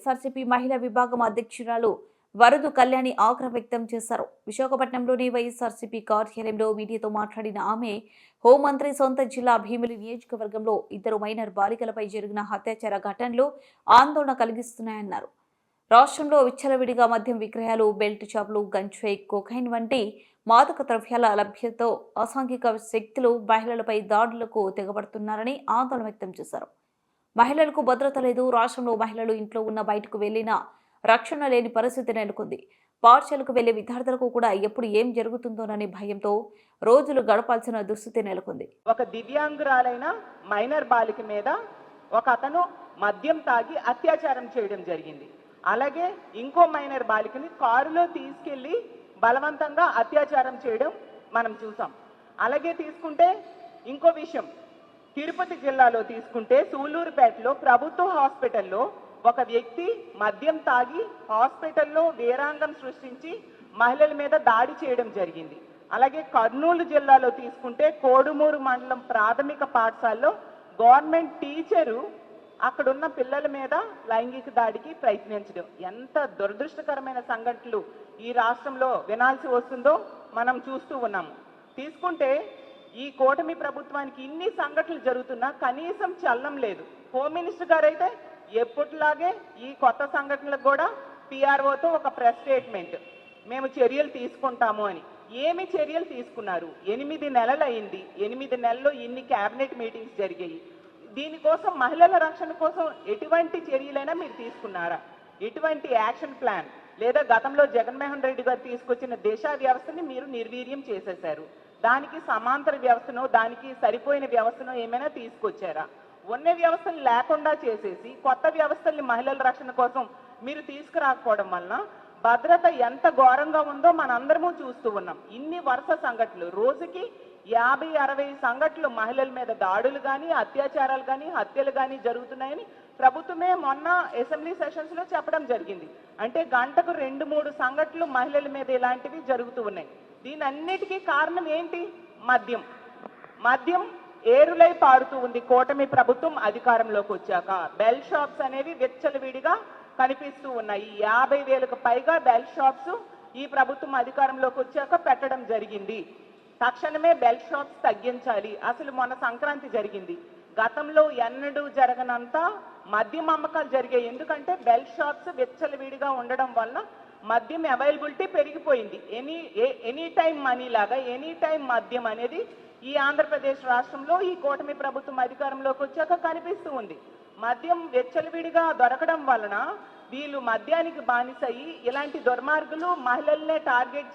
వైఎస్ఆర్సీపీ మహిళా విభాగం అధ్యక్షురాలు వరదు కళ్యాణి ఆగ్రహం వ్యక్తం చేశారు. విశాఖపట్నంలోని వైఎస్ఆర్సీపీ కార్యాలయంలో మీడియాతో మాట్లాడిన ఆమె హోంమంత్రి సొంత జిల్లా భీమిలి నియోజకవర్గంలో ఇద్దరు మైనర్ బాలికలపై జరిగిన అత్యాచార ఘటనలు ఆందోళన కలిగిస్తున్నాయన్నారు. రాష్ట్రంలో విచ్చలవిడిగా మద్యం విక్రయాలు బెల్ట్ షాపులు గంజాయి కొకైన్ వంటి మాదక ద్రవ్యాల లభ్యతతో అసాంఘిక శక్తులు మహిళలపై దాడులకు తెగబడుతున్నారని ఆందోళన వ్యక్తం చేశారు. మహిళలకు భద్రత లేదు. రాష్ట్రంలో మహిళలు ఇంట్లో ఉన్న బయటకు వెళ్ళినా రక్షణ లేని పరిస్థితి నెలకొంది. పాఠశాలకు వెళ్ళే విద్యార్థులకు కూడా ఎప్పుడు ఏం జరుగుతుందోననే భయంతో రోజులు గడపాల్సిన దుస్థితి నెలకొంది. ఒక దివ్యాంగురాలైన మైనర్ బాలిక మీద ఒక అతను మద్యం తాగి అత్యాచారం చేయడం జరిగింది. అలాగే ఇంకో మైనర్ బాలికని కారులో తీసుకెళ్ళి బలవంతంగా అత్యాచారం చేయడం మనం చూసాం. అలాగే తీసుకుంటే ఇంకో విషయం తిరుపతి జిల్లాలో తీసుకుంటే సూలూరుపేటలో ప్రభుత్వ హాస్పిటల్లో ఒక వ్యక్తి మద్యం తాగి హాస్పిటల్లో వీరాంగం సృష్టించి మహిళల మీద దాడి చేయడం జరిగింది. అలాగే కర్నూలు జిల్లాలో తీసుకుంటే కోడుమూరు మండలం ప్రాథమిక పాఠశాలలో గవర్నమెంట్ టీచరు అక్కడున్న పిల్లల మీద లైంగిక దాడికి ప్రయత్నించడం. ఎంత దురదృష్టకరమైన సంఘటనలు ఈ రాష్ట్రంలో వినాల్సి వస్తుందో మనం చూస్తూ ఉన్నాము. తీసుకుంటే ఈ కూటమి ప్రభుత్వానికి ఇన్ని సంఘటనలు జరుగుతున్నా కనీసం చల్లం లేదు. హోమ్ మినిస్టర్ గారు అయితే ఎప్పటిలాగే ఈ కొత్త సంఘటనలకు కూడా పిఆర్ఓతో ఒక ప్రెస్ స్టేట్మెంట్ మేము చర్యలు తీసుకుంటాము అని. ఏమి చర్యలు తీసుకున్నారు? ఎనిమిది నెలలు అయింది ఎనిమిది నెలల్లో ఇన్ని కేబినెట్ మీటింగ్స్ జరిగాయి. దీనికోసం మహిళల రక్షణ కోసం ఎటువంటి చర్యలైనా మీరు తీసుకున్నారా? ఎటువంటి యాక్షన్ ప్లాన్ లేదా గతంలో జగన్మోహన్ రెడ్డి గారు తీసుకొచ్చిన దిశ వ్యవస్థని మీరు నిర్వీర్యం చేసేశారు. దానికి సమాంతర వ్యవస్థను దానికి సరిపోయిన వ్యవస్థను ఏమైనా తీసుకొచ్చారా? ఉన్న వ్యవస్థలు లేకుండా చేసేసి కొత్త వ్యవస్థల్ని మహిళల రక్షణ కోసం మీరు తీసుకురాకపోవడం వలన భద్రత ఎంత ఘోరంగా ఉందో మనందరము చూస్తూ ఉన్నాం. ఇన్ని వరుస సంఘటనలు రోజుకి యాభై అరవై సంఘటనలు మహిళల మీద దాడులు కానీ అత్యాచారాలు కానీ హత్యలు కానీ జరుగుతున్నాయని ప్రభుత్వమే మొన్న అసెంబ్లీ సెషన్స్లో చెప్పడం జరిగింది. అంటే గంటకు రెండు మూడు సంఘటనలు మహిళల మీద ఇలాంటివి జరుగుతూ ఉన్నాయి. దీని అన్నిటికీ కారణం ఏంటి? మద్యం. మద్యం ఏరులై పారుతూ ఉంది. కూటమి ప్రభుత్వం అధికారంలోకి వచ్చాక బెల్ షాప్స్ అనేవి విచ్చలవిడిగా కనిపిస్తూ ఉన్నాయి. యాభై వేలకు పైగా బెల్ షాప్స్ ఈ ప్రభుత్వం అధికారంలోకి వచ్చాక పెట్టడం జరిగింది. తక్షణమే బెల్ షాప్స్ తగ్గించాలి. అసలు మొన్న సంక్రాంతి జరిగింది. గతంలో ఎన్నడూ జరగనంత మద్యం అమ్మకాలు జరిగాయి. ఎందుకంటే బెల్ షాప్స్ విచ్చలవిడిగా ఉండడం వల్ల మద్యం అవైలబిలిటీ పెరిగిపోయింది. ఎనీ ఎనీ టైం మనీ లాగా ఎనీ టైం మద్యం అనేది ఈ ఆంధ్రప్రదేశ్ రాష్ట్రంలో ఈ కూటమి ప్రభుత్వం అధికారంలోకి వచ్చాక కనిపిస్తూ ఉంది. మద్యం వెచ్చలవిడిగా దొరకడం వలన వీళ్ళు మద్యానికి బానిసయి ఇలాంటి దుర్మార్గులు మహిళల్నే టార్గెట్